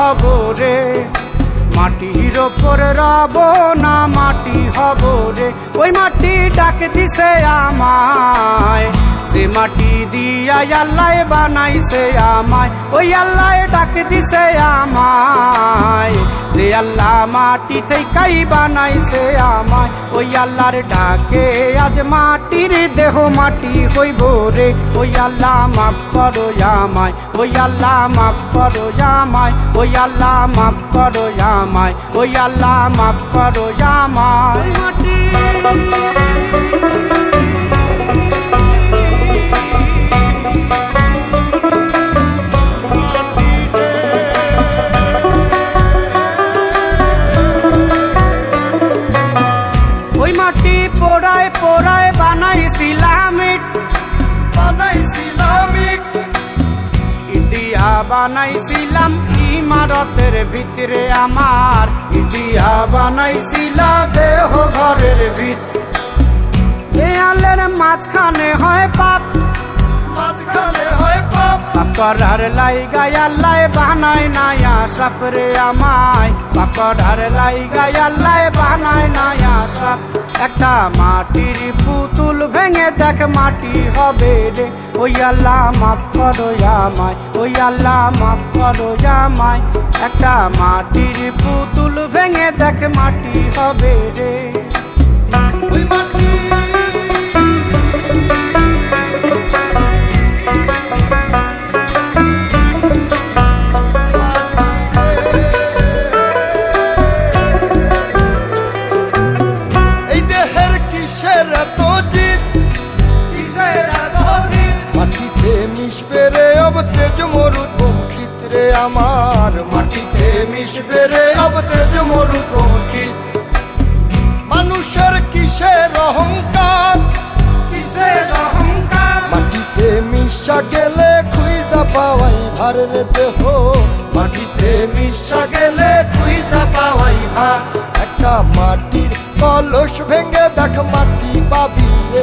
হব রে মাটির ওপর রব না, মাটি হব রে ওই মাটি ডাকে দিছে আমায়। সে মাটি দিয়া আল্লাহ বানাইছে আমায়, ওই আল্লাহ ডাকে দিছে আমায়। যে আল্লাহ মাটি থেকেই বানাইছে আমায় ওই আল্লাহর ডাকে আজ মাটির দেহ মাটি হইব রে। ওই আল্লাহ মাফ করো আমায়, ওই আল্লাহ মাফ করো আমায়, ওই আল্লাহ মাফ করো আমায়, ওই আল্লাহ মাফ করো আমায়। পোড়ায় পোড়ায় বানাইছিলাম ইট বানাইছিলাম ইট ইন্ডিয়া বানাইছিলাম ইমারতের ভিতরে আমার। ইডিয়া বানাইছিলা দেহ ঘরের ভিত। দেয়ালের মাঝখানে হয় পাপ পাকড়ার লাই গায়াল্লাই বানাই নায়া সাপরে আমায়। পাকড়ার লাই গায়াল্লাই বানাই নায়া সাপ একটা মাটির পুতুল ভেঙে দেখ মাটি হবে রে। ওই আল্লাহ মাফ করো আমায়, ওই আল্লাহ মাফ করো আমায়। একটা মাটির পুতুল ভেঙে দেখ মাটি হবে রে। মাটিতে মিশবে রে অব তেজ মরুদ খিত মানুষের কিসের অহংকার? কিসের অহংকার? মাটিতে মিশা গেলে খুঁজা পাওয়াই ভারের দেহ। মাটিতে মিশা গেলে খুঁজা পাওয়াই ভার। একটা মাটির কলস ভেঙে দেখ মাটি পাবি রে।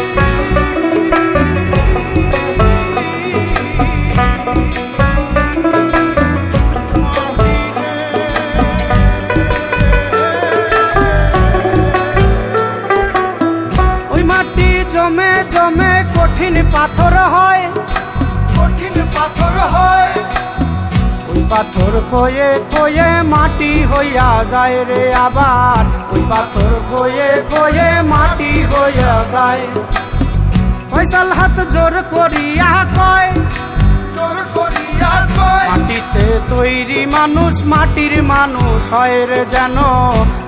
কঠিন পাথর হয়। কঠিন পাথর হয়। ওই পাথর খয়ে খয়ে মাটি হইয়া যায় রে আবার। ওই পাথর খয়ে খয়ে মাটি হইয়া যায়। ফয়সাল হাত জোর করিয়া কয় জোর করিয়া কয় মাটিতে তৈরি মানুষ, মাটির মানুষ হয় রে যেন।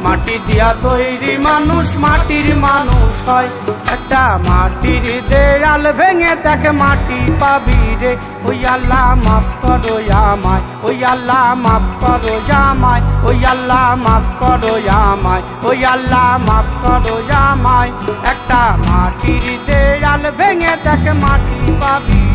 মাটি দিয়া তৈরি মানুষ, মাটির মানুষ হয়। একটা মাটির দেয়াল ভেঙে তাকে মাটি পাবি রে। ওই আল্লাহ মাফ করো আমায়, ওই আল্লাহ মাফ করো আমায়, ওই আল্লাহ মাফ করো আমায়, ওই আল্লাহ মাফ করো আমায়। একটা মাটির দেয়াল ভেঙে তাকে মাটি পাবি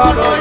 করো